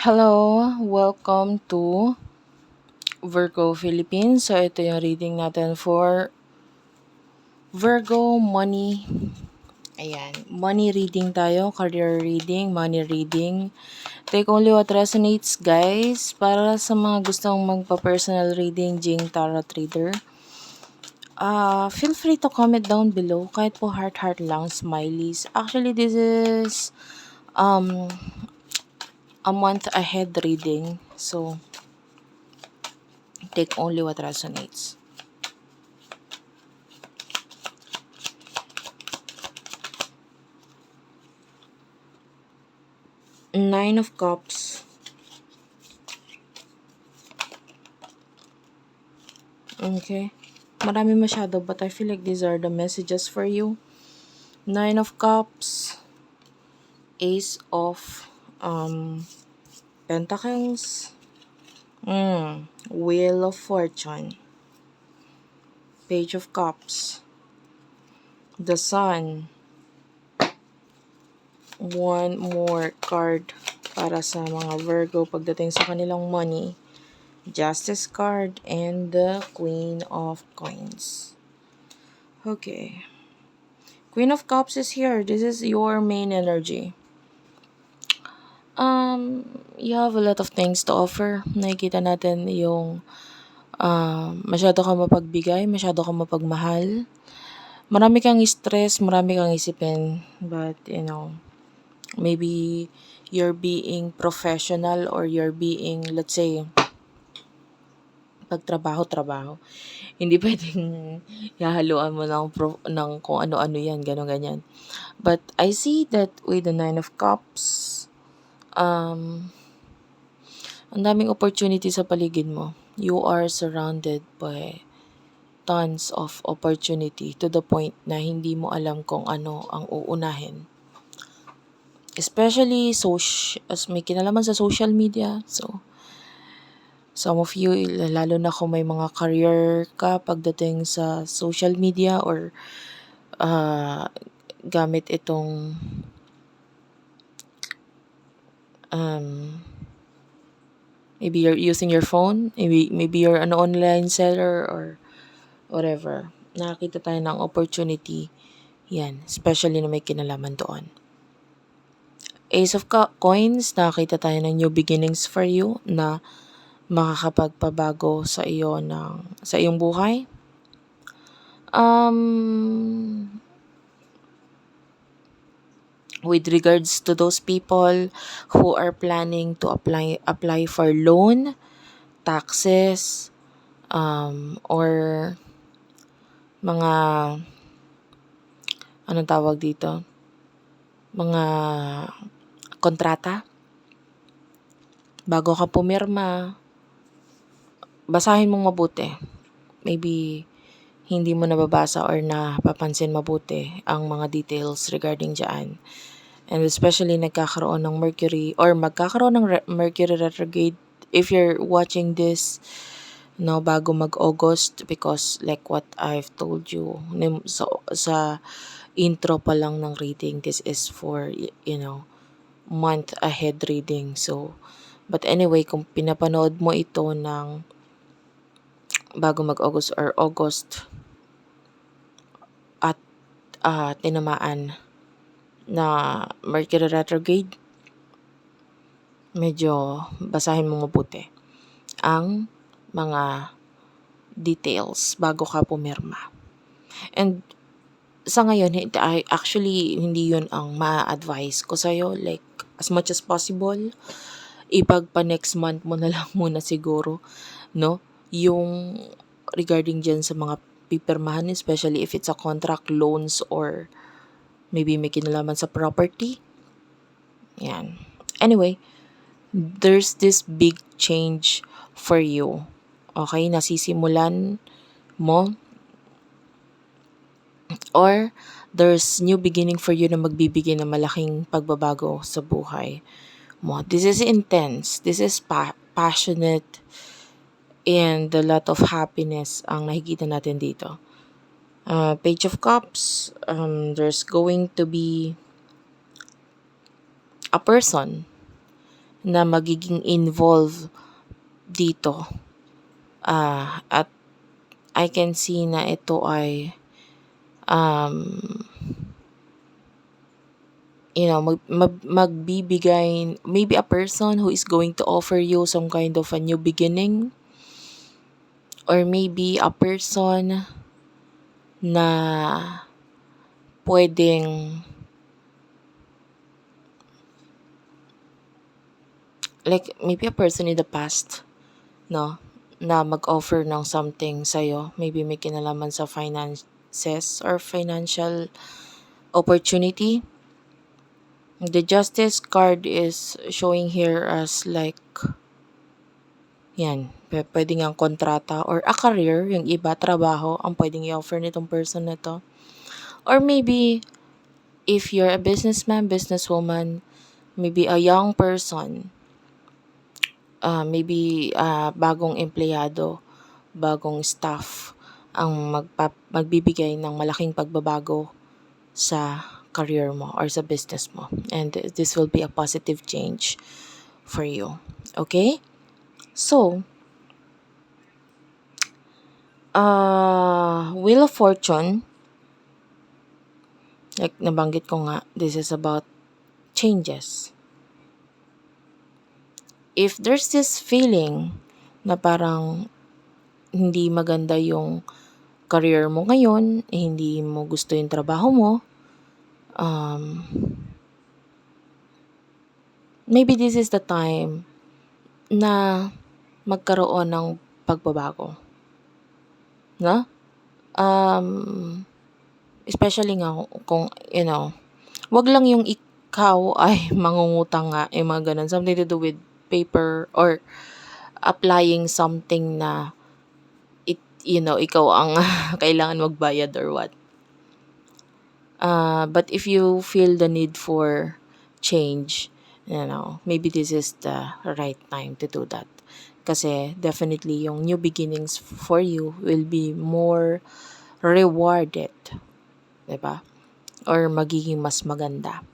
Hello, welcome to Virgo Philippines. So ito yung reading natin for Virgo Money. Ayan, money reading tayo, career reading, money reading. Take only what resonates, guys. Para sa mga gustong magpa-personal reading, Jing Tarot Reader. Uh, feel free to comment down below. Kahit po heart-heart lang, smileys. Actually, this is um, a month ahead reading. So, take only what resonates. Nine of Cups. Okay. Marami masyado, but I feel like these are the messages for you. Nine of Cups. Ace of um, Pentacles. Mm, Wheel of Fortune. Page of Cups. The Sun. One more card para sa mga Virgo pagdating sa kanilang money. Justice card and the Queen of Coins. Okay. Queen of Cups is here. This is your main energy. Um, you have a lot of things to offer. Nakikita natin yung uh, masyado ka mapagbigay, masyado ka mapagmahal. Marami kang stress, marami kang isipin. But, you know, maybe you're being professional or you're being, let's say, pagtrabaho-trabaho. Hindi pwedeng hahaluan mo ng, pro, ng kung ano-ano yan, gano'n ganyan. But I see that with the Nine of Cups, um, ang daming opportunity sa paligid mo. You are surrounded by tons of opportunity to the point na hindi mo alam kung ano ang uunahin. Especially social, as may kinalaman sa social media. So, some of you, lalo na kung may mga career ka pagdating sa social media or uh, gamit itong um, maybe you're using your phone, maybe, maybe you're an online seller or whatever. Nakakita tayo ng opportunity. Yan, especially na may kinalaman doon. Ace of Coins, nakakita tayo ng new beginnings for you na makakapagpabago sa iyo ng sa iyong buhay. Um, with regards to those people who are planning to apply apply for loan, taxes, um, or mga anong tawag dito? Mga kontrata. Bago ka pumirma, basahin mong mabuti. Maybe hindi mo nababasa or napapansin mabuti ang mga details regarding dyan. And especially nagkakaroon ng Mercury or magkakaroon ng re- Mercury retrograde if you're watching this no bago mag-August because like what I've told you so sa intro pa lang ng reading this is for you know month ahead reading. So, but anyway, kung pinapanood mo ito ng bago mag-August or August uh, tinamaan na Mercury retrograde, medyo basahin mo mabuti ang mga details bago ka pumirma. And sa ngayon, actually, hindi yun ang ma-advise ko sa'yo. Like, as much as possible, ipagpa next month mo na lang muna siguro, no? Yung regarding dyan sa mga pipirmahan, especially if it's a contract, loans, or maybe may kinalaman sa property. Yan. Anyway, there's this big change for you. Okay, nasisimulan mo or there's new beginning for you na magbibigay ng malaking pagbabago sa buhay mo. This is intense. This is pa- passionate and a lot of happiness ang nakikita natin dito. Uh, Page of Cups, um, there's going to be a person na magiging involved dito. Ah, at I can see na ito ay um, you know, mag, mag, magbibigay, maybe a person who is going to offer you some kind of a new beginning or maybe a person na pwedeng like maybe a person in the past no na mag-offer ng something sa'yo. Maybe may kinalaman sa finances or financial opportunity. The justice card is showing here as like yan p- pwede nga kontrata or a career yung iba trabaho ang pwedeng i-offer nitong person na to or maybe if you're a businessman businesswoman maybe a young person ah, maybe ah, bagong empleyado bagong staff ang magpa- magbibigay ng malaking pagbabago sa career mo or sa business mo. And this will be a positive change for you. Okay? So, uh, Wheel of Fortune, like nabanggit ko nga, this is about changes. If there's this feeling na parang hindi maganda yung career mo ngayon, hindi mo gusto yung trabaho mo, um, maybe this is the time na magkaroon ng pagbabago. No? Um, especially nga kung, you know, wag lang yung ikaw ay mangungutang nga, yung mga ganun. Something to do with paper or applying something na it, you know, ikaw ang kailangan magbayad or what. Uh, but if you feel the need for change, you know, maybe this is the right time to do that. Kasi definitely yung new beginnings for you will be more rewarded. 'di ba? Or magiging mas maganda.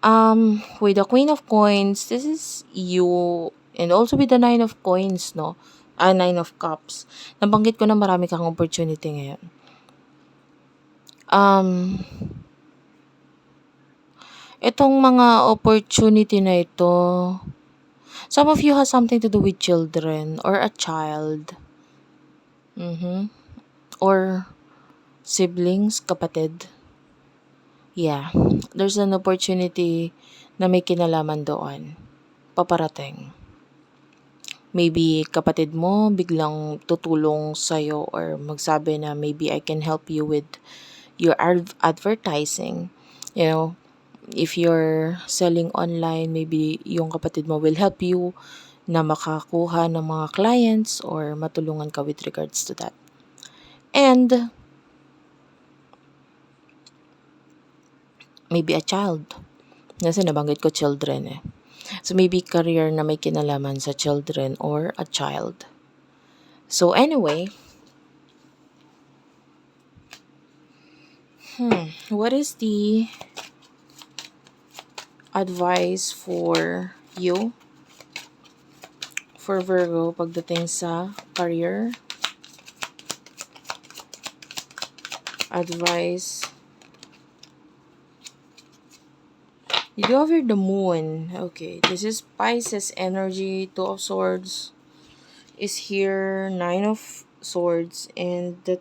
Um, with the Queen of Coins, this is you and also with the Nine of Coins, no? Ah, Nine of Cups. Nabanggit ko na marami kang opportunity ngayon. Um, itong mga opportunity na ito, some of you has something to do with children or a child. Mhm. Or siblings, kapatid. Yeah, there's an opportunity na may kinalaman doon. Paparating. Maybe kapatid mo biglang tutulong sa'yo or magsabi na maybe I can help you with your ad- advertising. You know, if you're selling online, maybe yung kapatid mo will help you na makakuha ng mga clients or matulungan ka with regards to that. And maybe a child. Kasi nabanggit ko children eh. So maybe career na may kinalaman sa children or a child. So anyway, hmm, what is the advice for you for Virgo pagdating sa career? Advice You do have here the moon. Okay, this is Pisces energy. Two of Swords is here. Nine of Swords and the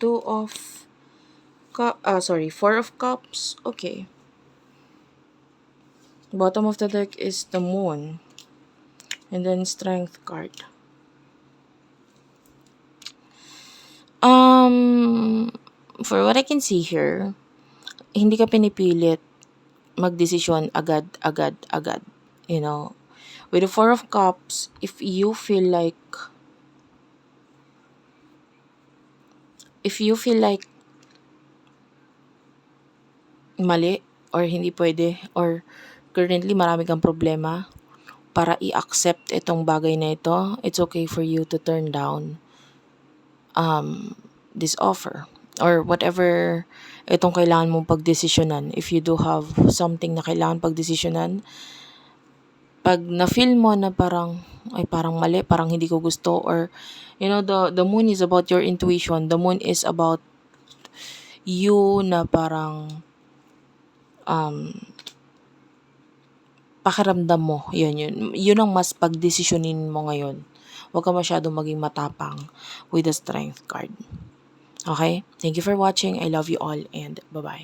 Two of Cup. Ah, sorry, Four of Cups. Okay. Bottom of the deck is the moon. And then Strength card. Um, for what I can see here, hindi ka pinipilit magdesisyon agad-agad agad. You know, with the Four of Cups, if you feel like if you feel like mali or hindi pwede or currently marami kang problema para i-accept itong bagay na ito, it's okay for you to turn down um, this offer or whatever itong kailangan mong pagdesisyonan. If you do have something na kailangan pagdesisyonan, 'pag na-feel mo na parang, "Ay parang mali, parang hindi ko gusto," or you know, the the moon is about your intuition, the moon is about you na parang, um pakiramdam mo, yun yun. Yun ang mas pagdesisyonin mo ngayon. Huwag ka masyadong maging matapang with the strength card. Okay? Thank you for watching. I love you all and bye-bye.